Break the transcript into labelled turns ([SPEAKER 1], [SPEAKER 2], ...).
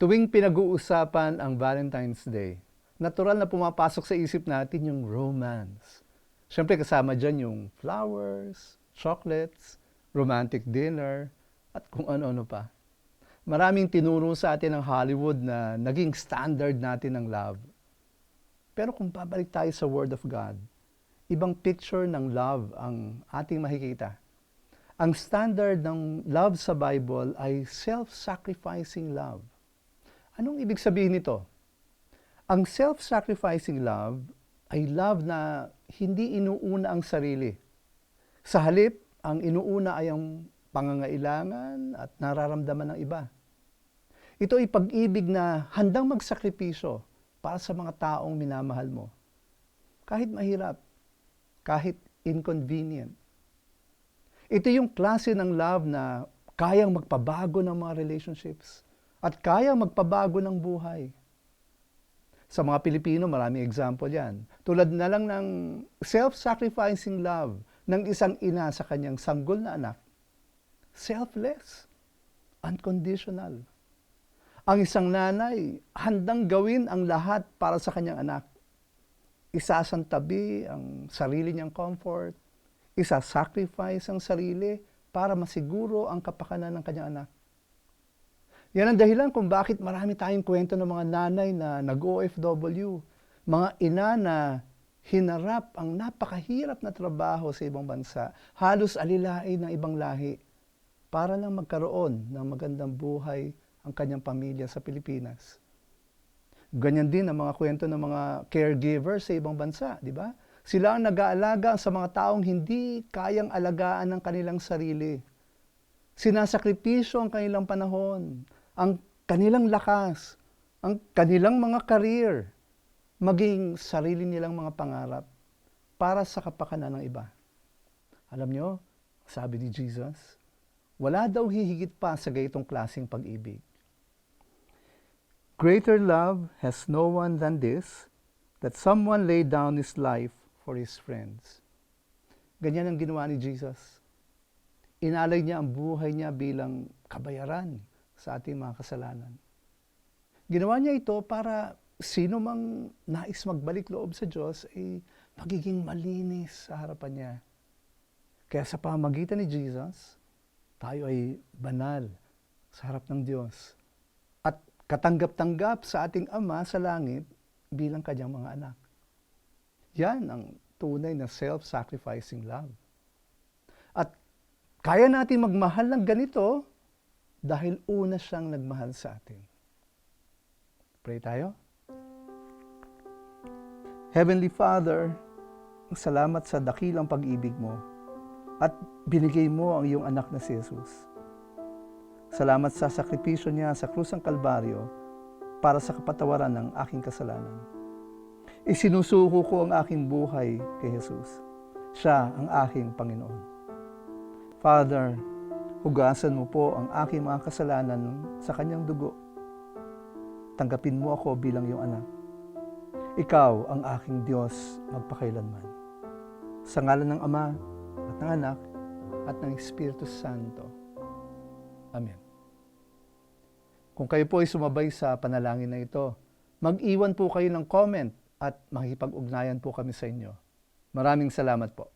[SPEAKER 1] Tuwing pinag-uusapan ang Valentine's Day, natural na pumapasok sa isip natin yung romance. Siyempre kasama dyan yung flowers, chocolates, romantic dinner, at kung ano-ano pa. Maraming tinuro sa atin ng Hollywood na naging standard natin ng love. Pero kung babalik tayo sa Word of God, ibang picture ng love ang ating makikita. Ang standard ng love sa Bible ay self-sacrificing love. Anong ibig sabihin nito? Ang self-sacrificing love ay love na hindi inuuna ang sarili. Sa halip, ang inuuna ay ang pangangailangan at nararamdaman ng iba. Ito ay pag-ibig na handang magsakripisyo para sa mga taong minamahal mo. Kahit mahirap, kahit inconvenient. Ito yung klase ng love na kayang magpabago ng mga relationships at kayang magpabago ng buhay. Sa mga Pilipino, maraming example yan. Tulad na lang ng self-sacrificing love ng isang ina sa kanyang sanggol na anak. Selfless, unconditional. Ang isang nanay, handang gawin ang lahat para sa kanyang anak. Isasantabi ang sarili niyang comfort, isa-sacrifice ang sarili para masiguro ang kapakanan ng kanyang anak. Yan ang dahilan kung bakit marami tayong kwento ng mga nanay na nag-OFW, mga ina na hinarap ang napakahirap na trabaho sa ibang bansa, halos alilain ng ibang lahi, para lang magkaroon ng magandang buhay ang kanyang pamilya sa Pilipinas. Ganyan din ang mga kwento ng mga caregivers sa ibang bansa, di ba? Sila ang nag-aalaga sa mga taong hindi kayang alagaan ng kanilang sarili. Sinasakripisyo ang kanilang panahon, ang kanilang lakas, ang kanilang mga career, maging sarili nilang mga pangarap para sa kapakanan ng iba. Alam nyo, sabi ni Jesus, wala daw hihigit pa sa gayitong klaseng pag-ibig. Greater love has no one than this, that someone laid down his life for his friends. Ganyan ang ginawa ni Jesus. Inalay niya ang buhay niya bilang kabayaran sa ating mga kasalanan. Ginawa niya ito para sino mang nais magbalik loob sa Diyos ay magiging malinis sa harapan niya. Kaya sa pamagitan ni Jesus, tayo ay banal sa harap ng Diyos. At katanggap-tanggap sa ating Ama sa langit bilang kanyang mga anak. Yan ang tunay na self-sacrificing love. At kaya natin magmahal ng ganito dahil una siyang nagmahal sa atin. Pray tayo. Heavenly Father, salamat sa dakilang pag-ibig mo at binigay mo ang iyong anak na si Jesus. Salamat sa sakripisyo niya sa krus ng Kalbaryo para sa kapatawaran ng aking kasalanan. Isinusuko ko ang aking buhay kay Jesus. Siya ang aking Panginoon. Father, hugasan mo po ang aking mga kasalanan sa kanyang dugo. Tanggapin mo ako bilang iyong anak. Ikaw ang aking Diyos magpakailanman. Sa ngalan ng Ama at ng Anak at ng Espiritu Santo. Amen. Kung kayo po ay sumabay sa panalangin na ito, mag-iwan po kayo ng comment at makikipag-ugnayan po kami sa inyo. Maraming salamat po.